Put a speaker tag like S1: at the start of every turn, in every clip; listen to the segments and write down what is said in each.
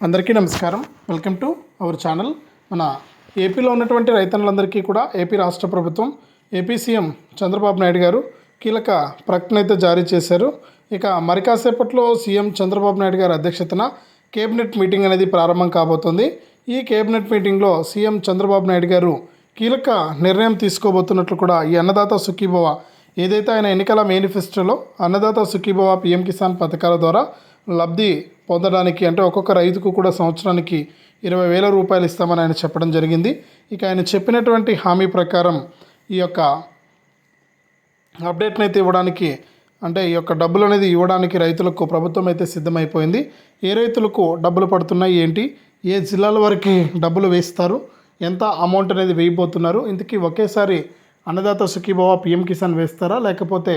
S1: అందరికీ నమస్కారం. Welcome to our channel మన ఏపీలో ఉన్నటువంటి రైతన్నులందరికీ కూడా ఏపీ రాష్ట్ర ప్రభుత్వం ఏపీ సీఎం చంద్రబాబు నాయుడు గారు కీలక ప్రకటన అయితే జారీ చేశారు. ఇక మరి కాసేపట్లో సీఎం చంద్రబాబు నాయుడు గారి అధ్యక్షతన కేబినెట్ మీటింగ్ అనేది ప్రారంభం కాబోతుంది. ఈ కేబినెట్ మీటింగ్లో సీఎం చంద్రబాబు నాయుడు గారు కీలక నిర్ణయం తీసుకోబోతున్నట్లు కూడా ఈ అన్నదాత సుఖీభవ ఏదైతే ఆయన ఎన్నికల మేనిఫెస్టోలో అన్నదాత సుఖీభవ పిఎం కిసాన్ పథకాల ద్వారా లబ్ధి పొందడానికి అంటే ఒక్కొక్క రైతుకు కూడా సంవత్సరానికి ఇరవై వేల రూపాయలు ఇస్తామని ఆయన చెప్పడం జరిగింది. ఇక ఆయన చెప్పినటువంటి హామీ ప్రకారం ఈ యొక్క అప్డేట్ని అయితే ఇవ్వడానికి అంటే ఈ యొక్క డబ్బులు అనేది ఇవ్వడానికి రైతులకు ప్రభుత్వం అయితే సిద్ధమైపోయింది. ఏ రైతులకు డబ్బులు పడుతున్నాయి ఏంటి? ఏ జిల్లాల వరకు డబ్బులు వేస్తారు? ఎంత అమౌంట్ అనేది వేయబోతున్నారు? ఇంతకీ ఒకేసారి అన్నదాత సుఖీభవ పిఎం కిసాన్ వేస్తారా? లేకపోతే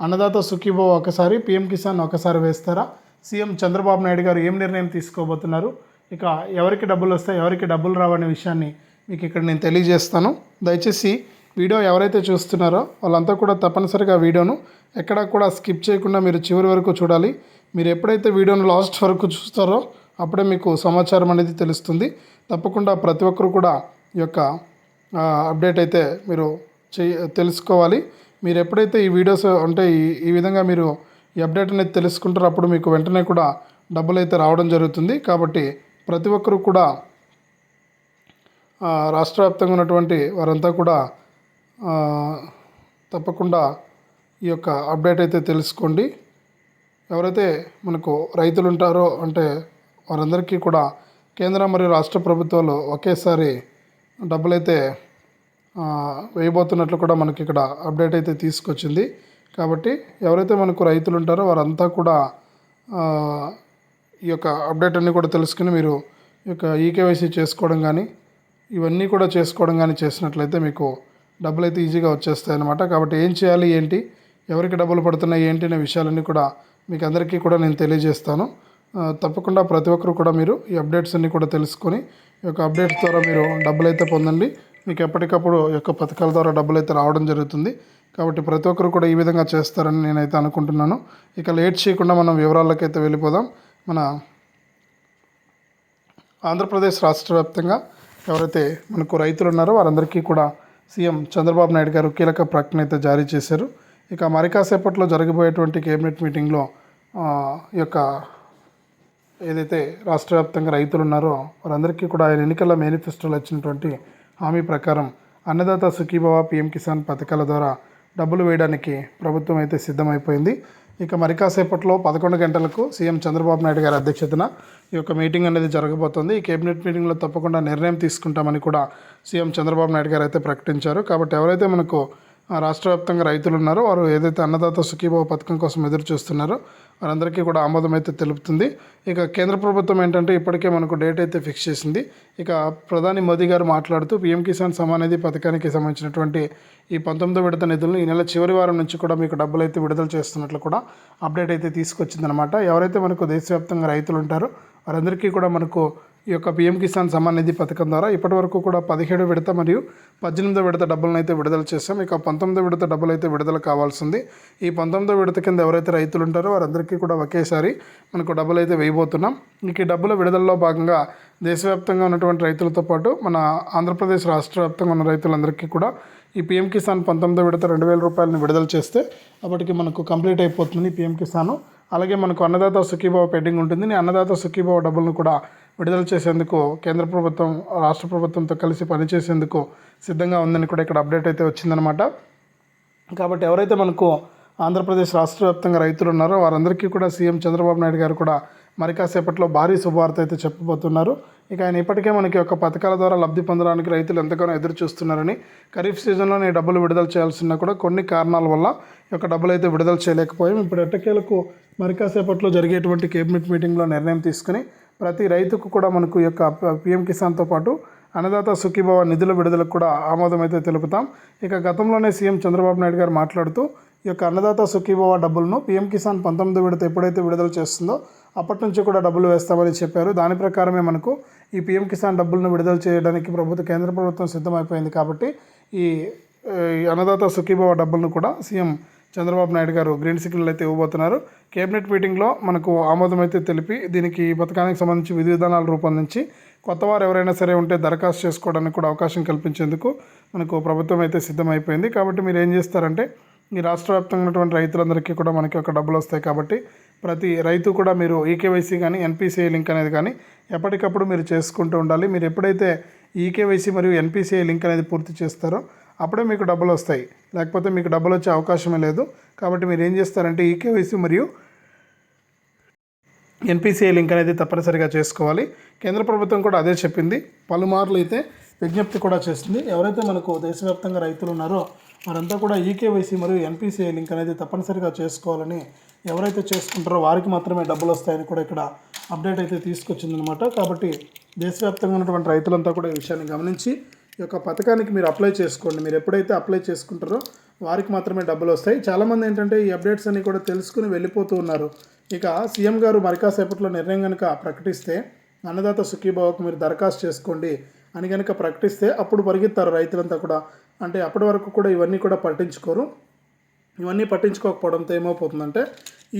S1: అన్నదాత సుఖీభవ ఒకసారి పిఎం కిసాన్ ఒకసారి వేస్తారా? సీఎం చంద్రబాబు నాయుడు గారు ఏం నిర్ణయం తీసుకోబోతున్నారు? ఇక ఎవరికి డబ్బులు వస్తాయి ఎవరికి డబ్బులు రావనే విషయాన్ని మీకు ఇక్కడ నేను తెలియజేస్తాను. దయచేసి వీడియో ఎవరైతే చూస్తున్నారో వాళ్ళంతా కూడా తప్పనిసరిగా వీడియోను ఎక్కడా కూడా స్కిప్ చేయకుండా మీరు చివరి వరకు చూడాలి. మీరు ఎప్పుడైతే వీడియోను లాస్ట్ వరకు చూస్తారో అప్పుడే మీకు సమాచారం అనేది తెలుస్తుంది. తప్పకుండా ప్రతి ఒక్కరు కూడా ఈ యొక్క అప్డేట్ అయితే మీరు చేయ తెలుసుకోవాలి. మీరు ఎప్పుడైతే ఈ వీడియోస్ అంటే ఈ ఈ విధంగా మీరు ఈ అప్డేట్ అనేది తెలుసుకుంటారు. అప్పుడు మీకు వెంటనే కూడా డబ్బులు అయితే రావడం జరుగుతుంది. కాబట్టి ప్రతి ఒక్కరు కూడా రాష్ట్ర వ్యాప్తంగా ఉన్నటువంటి వారంతా కూడా తప్పకుండా ఈ యొక్క అప్డేట్ అయితే తెలుసుకోండి. ఎవరైతే మనకు రైతులు ఉంటారో అంటే వారందరికీ కూడా కేంద్ర మరియు రాష్ట్ర ప్రభుత్వాలు ఒకేసారి డబ్బులైతే వేయబోతున్నట్లు కూడా మనకి ఇక్కడ అప్డేట్ అయితే తీసుకొచ్చింది. కాబట్టి ఎవరైతే మనకు రైతులు ఉంటారో వారంతా కూడా ఈ యొక్క అప్డేట్ అన్నీ కూడా తెలుసుకుని మీరు ఈ యొక్క ఈకేవైసీ చేసుకోవడం కానీ ఇవన్నీ కూడా చేసుకోవడం కానీ చేసినట్లయితే మీకు డబ్బులు అయితే ఈజీగా వచ్చేస్తాయి అన్నమాట. కాబట్టి ఏం చేయాలి ఏంటి ఎవరికి డబ్బులు పడుతున్నాయి ఏంటి అనే విషయాలన్నీ కూడా మీకు అందరికీ కూడా నేను తెలియజేస్తాను. తప్పకుండా ప్రతి ఒక్కరు కూడా మీరు ఈ అప్డేట్స్ అన్నీ కూడా తెలుసుకొని ఈ యొక్క అప్డేట్స్ ద్వారా మీరు డబ్బులు అయితే పొందండి. మీకు ఎప్పటికప్పుడు ఈ యొక్క పథకాల ద్వారా డబ్బులు అయితే రావడం జరుగుతుంది. కాబట్టి ప్రతి ఒక్కరు కూడా ఈ విధంగా చేస్తారని నేనైతే అనుకుంటున్నాను. ఇక లేట్ చేయకుండా మనం వివరాలకైతే వెళ్ళిపోదాం. మన ఆంధ్రప్రదేశ్ రాష్ట్ర వ్యాప్తంగా ఎవరైతే మనకు రైతులు ఉన్నారో వారందరికీ కూడా సీఎం చంద్రబాబు నాయుడు గారు కీలక ప్రకటన అయితే జారీ చేశారు. ఇక మరి కాసేపట్లో జరగబోయేటువంటి కేబినెట్ మీటింగ్లో ఈ యొక్క ఏదైతే రాష్ట్ర వ్యాప్తంగా రైతులు ఉన్నారో వారందరికీ కూడా ఆయన ఎన్నికల మేనిఫెస్టోలో ఇచ్చినటువంటి హామీ ప్రకారం అన్నదాత సుఖీభవ పిఎం కిసాన్ పథకాల ద్వారా డబ్బులు వేయడానికి ప్రభుత్వం అయితే సిద్ధమైపోయింది. ఇక మరి కాసేపట్లో పదకొండు గంటలకు సీఎం చంద్రబాబు నాయుడు గారి అధ్యక్షతన ఈ యొక్క మీటింగ్ అనేది జరగబోతోంది. ఈ కేబినెట్ మీటింగ్లో తప్పకుండా నిర్ణయం తీసుకుంటామని కూడా సీఎం చంద్రబాబు నాయుడు గారు అయితే ప్రకటించారు. కాబట్టి ఎవరైతే మనకు రాష్ట్ర వ్యాప్తంగా రైతులు ఉన్నారో. వారు ఏదైతే అన్నదాత సుఖీభవ పథకం కోసం ఎదురు చూస్తున్నారో వారందరికీ కూడా ఆమోదం అయితే తెలుపుతుంది. ఇక కేంద్ర ప్రభుత్వం ఏంటంటే ఇప్పటికే మనకు డేట్ అయితే ఫిక్స్ చేసింది. ఇక ప్రధాని మోదీ గారు మాట్లాడుతూ పీఎం కిసాన్ సమాన్ పథకానికి సంబంధించినటువంటి ఈ పంతొమ్మిదో విడత నిధులను ఈ నెల చివరి వారం నుంచి కూడా మీకు డబ్బులు అయితే విడుదల చేస్తున్నట్లు కూడా అప్డేట్ అయితే తీసుకొచ్చిందనమాట ఎవరైతే మనకు దేశవ్యాప్తంగా రైతులు ఉంటారో వారందరికీ కూడా మనకు ఈ యొక్క పిఎం కిసాన్ సమ్మాన్ నిధి పథకం ద్వారా ఇప్పటి వరకు కూడా పదిహేడు విడత మరియు పద్దెనిమిదో విడత డబ్బులను అయితే విడుదల చేస్తాం ఇక పంతొమ్మిదో విడత డబ్బులు అయితే విడుదల కావాల్సింది. ఈ పంతొమ్మిదో విడత కింద ఎవరైతే రైతులు ఉంటారో వారందరికీ కూడా ఒకేసారి మనకు డబ్బులు అయితే వేయబోతున్నాం. ఇక ఈ డబ్బుల విడుదలలో భాగంగా దేశవ్యాప్తంగా ఉన్నటువంటి రైతులతో పాటు మన ఆంధ్రప్రదేశ్ రాష్ట్ర వ్యాప్తంగా ఉన్న రైతులందరికీ కూడా ఈ పిఎం కిసాన్ పంతొమ్మిదో విడత రెండు వేల రూపాయలను విడుదల చేస్తే అప్పటికి మనకు కంప్లీట్ అయిపోతుంది పిఎం కిసాన్. అలాగే మనకు అన్నదాత సుఖీభావ పెండింగ్ ఉంటుంది. అన్నదాత సుఖీభావ డబ్బులను కూడా విడుదల చేసేందుకు కేంద్ర ప్రభుత్వం రాష్ట్ర ప్రభుత్వంతో కలిసి పనిచేసేందుకు సిద్ధంగా ఉందని కూడా ఇక్కడ అప్డేట్ అయితే వచ్చిందనమాట కాబట్టి ఎవరైతే మనకు ఆంధ్రప్రదేశ్ రాష్ట్ర వ్యాప్తంగా రైతులు ఉన్నారో వారందరికీ కూడా సీఎం చంద్రబాబు నాయుడు గారు కూడా మరి కాసేపట్లో భారీ శుభవార్త అయితే చెప్పబోతున్నారు. ఇక ఆయన ఇప్పటికే మనకి ఒక పథకాల ద్వారా లబ్ధి పొందడానికి రైతులు ఎంతగానో ఎదురు చూస్తున్నారని ఖరీఫ్ సీజన్లోనే డబ్బులు విడుదల చేయాల్సిన కూడా కొన్ని కారణాల వల్ల ఈ యొక్క డబ్బులు అయితే విడుదల చేయలేకపోయాం. ఇప్పుడు ఎట్టకేలకు మరి కాసేపట్లో జరిగేటువంటి కేబినెట్ మీటింగ్లో నిర్ణయం తీసుకుని ప్రతి రైతుకు కూడా మనకు ఈ యొక్క పిఎం కిసాన్తో పాటు అన్నదాత సుఖీభవ నిధుల విడుదలకు కూడా ఆమోదం అయితే తెలుపుతాం. ఇక గతంలోనే సీఎం చంద్రబాబు నాయుడు గారు మాట్లాడుతూ ఈ యొక్క అన్నదాత సుఖీభవ డబ్బులను పీఎం కిసాన్ పంతొమ్మిది విడత ఎప్పుడైతే విడుదల చేస్తుందో అప్పటి నుంచి కూడా డబ్బులు వేస్తామని చెప్పారు. దాని ప్రకారమే మనకు ఈ పీఎం కిసాన్ డబ్బులను విడుదల చేయడానికి ప్రభుత్వ కేంద్ర ప్రభుత్వం సిద్ధమైపోయింది కాబట్టి ఈ ఈ అన్నదాత సుఖీభవ డబ్బులను కూడా సీఎం చంద్రబాబు నాయుడు గారు గ్రీన్ సిగ్నల్ అయితే ఇవ్వబోతున్నారు. కేబినెట్ మీటింగ్లో మనకు ఆమోదం అయితే తెలిపి దీనికి పథకానికి సంబంధించి విధి విధానాలు రూపొందించి కొత్త వారు ఎవరైనా సరే ఉంటే దరఖాస్తు చేసుకోవడానికి కూడా అవకాశం కల్పించేందుకు మనకు ప్రభుత్వం అయితే సిద్ధమైపోయింది. కాబట్టి మీరు ఏం చేస్తారంటే ఈ రాష్ట్ర వ్యాప్తంగా ఉన్నటువంటి రైతులందరికీ కూడా మనకి ఒక డబ్బులు వస్తాయి కాబట్టి ప్రతి రైతు కూడా మీరు ఈకేవైసీ కానీ ఎన్పిసిఐ లింక్ అనేది కానీ ఎప్పటికప్పుడు మీరు చేసుకుంటూ ఉండాలి. మీరు ఎప్పుడైతే ఈకేవైసీ మరియు ఎన్పిసిఐ లింక్ అనేది పూర్తి చేస్తారో అప్పుడే మీకు డబ్బులు వస్తాయి. లేకపోతే మీకు డబ్బులు వచ్చే అవకాశమే లేదు. కాబట్టి మీరు ఏం చేస్తారంటే ఈకేవైసీ మరియు ఎన్పిసిఐ లింక్ అనేది తప్పనిసరిగా చేసుకోవాలి. కేంద్ర ప్రభుత్వం కూడా అదే చెప్పింది. పలుమార్లు అయితే విజ్ఞప్తి కూడా చేస్తుంది ఎవరైతే మనకు దేశవ్యాప్తంగా రైతులు ఉన్నారో వారంతా కూడా ఈకేవైసీ మరియు ఎన్పిసిఐ లింక్ అనేది తప్పనిసరిగా చేసుకోవాలని ఎవరైతే చేసుకుంటారో వారికి మాత్రమే డబ్బులు వస్తాయని కూడా ఇక్కడ అప్డేట్ అయితే తీసుకొచ్చిందనమాట కాబట్టి దేశవ్యాప్తంగా ఉన్నటువంటి రైతులంతా కూడా ఈ విషయాన్ని గమనించి ఈ యొక్క పథకానికి మీరు అప్లై చేసుకోండి. మీరు ఎప్పుడైతే అప్లై చేసుకుంటారో వారికి మాత్రమే డబ్బులు వస్తాయి. చాలామంది ఏంటంటే ఈ అప్డేట్స్ అన్ని కూడా తెలుసుకుని వెళ్ళిపోతూ ఉన్నారు. ఇక సీఎం గారు మరికాసేపట్లో నిర్ణయం కనుక ప్రకటిస్తే అన్నదాత సుఖీభావకు మీరు దరఖాస్తు చేసుకోండి అని కనుక ప్రకటిస్తే అప్పుడు పరిగెత్తారు రైతులంతా కూడా. అంటే అప్పటి వరకు కూడా ఇవన్నీ కూడా పట్టించుకోరు. ఇవన్నీ పట్టించుకోకపోవడంతో ఏమైపోతుందంటే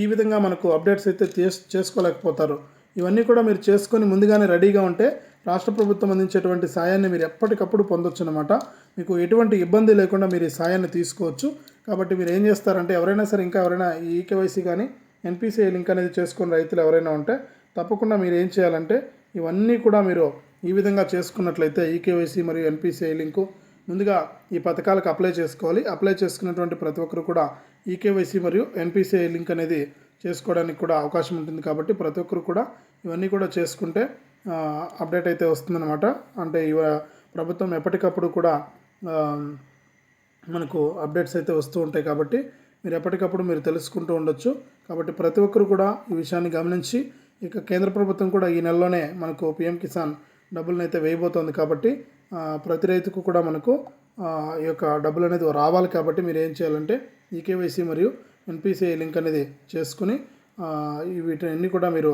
S1: ఈ విధంగా మనకు అప్డేట్స్ అయితే చేసుకోలేకపోతారు. ఇవన్నీ కూడా మీరు చేసుకొని ముందుగానే రెడీగా ఉంటే రాష్ట్ర ప్రభుత్వం అందించేటువంటి సాయాన్ని మీరు ఎప్పటికప్పుడు పొందొచ్చు అనమాట మీకు ఎటువంటి ఇబ్బంది లేకుండా మీరు ఈ సాయాన్ని తీసుకోవచ్చు. కాబట్టి మీరు ఏం చేస్తారంటే ఎవరైనా సరే ఇంకా ఎవరైనా ఈ ఈకేవైసీ కానీ ఎన్పిసిఐ లింక్ అనేది చేసుకున్న రైతులు ఎవరైనా ఉంటే తప్పకుండా మీరు ఏం చేయాలంటే ఇవన్నీ కూడా మీరు ఈ విధంగా చేసుకున్నట్లయితే ఈకేవైసీ మరియు ఎన్పిసిఐ లింకు ముందుగా ఈ పథకాలకు అప్లై చేసుకోవాలి. అప్లై చేసుకున్నటువంటి ప్రతి ఒక్కరు కూడా ఈకేవైసీ మరియు ఎన్పిసిఐ లింక్ అనేది చేసుకోవడానికి కూడా అవకాశం ఉంటుంది. కాబట్టి ప్రతి ఒక్కరు కూడా ఇవన్నీ కూడా చేసుకుంటే అప్డేట్ అయితే వస్తుందన్నమాట. అంటే ఇవ ప్రభుత్వం ఎప్పటికప్పుడు కూడా మనకు అప్డేట్స్ అయితే వస్తూ ఉంటాయి కాబట్టి మీరు ఎప్పటికప్పుడు మీరు తెలుసుకుంటూ ఉండొచ్చు. కాబట్టి ప్రతి ఒక్కరు కూడా ఈ విషయాన్ని గమనించి ఇక కేంద్ర ప్రభుత్వం కూడా ఈ నెలలోనే మనకు పిఎం కిసాన్ డబ్బులను అయితే వేయబోతోంది కాబట్టి ప్రతి రైతుకు కూడా మనకు ఈ యొక్క డబ్బులు అనేది రావాలి కాబట్టి మీరు ఏం చేయాలంటే ఈకేవైసీ మరియు ఎన్పిసిఐ లింక్ అనేది చేసుకుని ఆ, అన్నీ వీటిని కూడా మీరు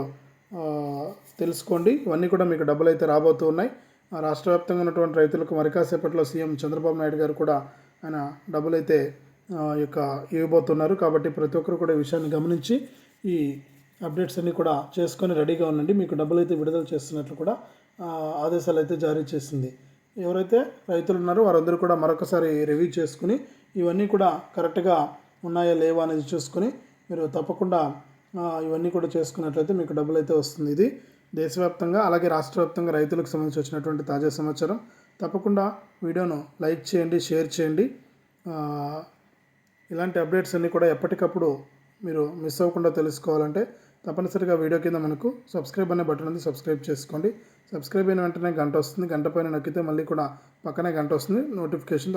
S1: తెలుసుకోండి. ఇవన్నీ కూడా మీకు డబ్బులు అయితే రాబోతూ ఉన్నాయి. ఆ, రాష్ట్ర వ్యాప్తంగా ఉన్నటువంటి రైతులకు మరి కాసేపట్లో సీఎం చంద్రబాబు నాయుడు గారు కూడా ఆయన డబ్బులు అయితే యొక్క ఇవ్వబోతున్నారు. కాబట్టి ప్రతి ఒక్కరు కూడా ఈ విషయాన్ని గమనించి ఈ అప్డేట్స్ అన్నీ కూడా చేసుకొని రెడీగా ఉండండి. మీకు డబ్బులు అయితే విడుదల చేస్తున్నట్లు కూడా ఆదేశాలు అయితే జారీ చేసింది. ఎవరైతే రైతులు ఉన్నారో వారందరూ కూడా మరొకసారి రివ్యూ చేసుకుని ఇవన్నీ కూడా కరెక్ట్గా ఉన్నాయా లేవా అనేది చూసుకొని మీరు తప్పకుండా ఇవన్నీ కూడా చేసుకున్నట్లయితే మీకు డబ్బులు అయితే వస్తుంది. ఇది దేశవ్యాప్తంగా అలాగే రాష్ట్ర వ్యాప్తంగా రైతులకు సంబంధించి వచ్చినటువంటి తాజా సమాచారం. తప్పకుండా వీడియోను లైక్ చేయండి షేర్ చేయండి. ఇలాంటి అప్డేట్స్ అన్నీ కూడా ఎప్పటికప్పుడు మీరు మిస్ అవ్వకుండా తెలుసుకోవాలంటే తప్పనిసరిగా వీడియో కింద మనకు సబ్స్క్రైబ్ అనే బటన్ ఉంది సబ్స్క్రైబ్ చేసుకోండి. సబ్స్క్రైబ్ అయిన వెంటనే గంట వస్తుంది. గంట పైన నొక్కితే మళ్ళీ కూడా పక్కనే గంట వస్తుంది. నోటిఫికేషన్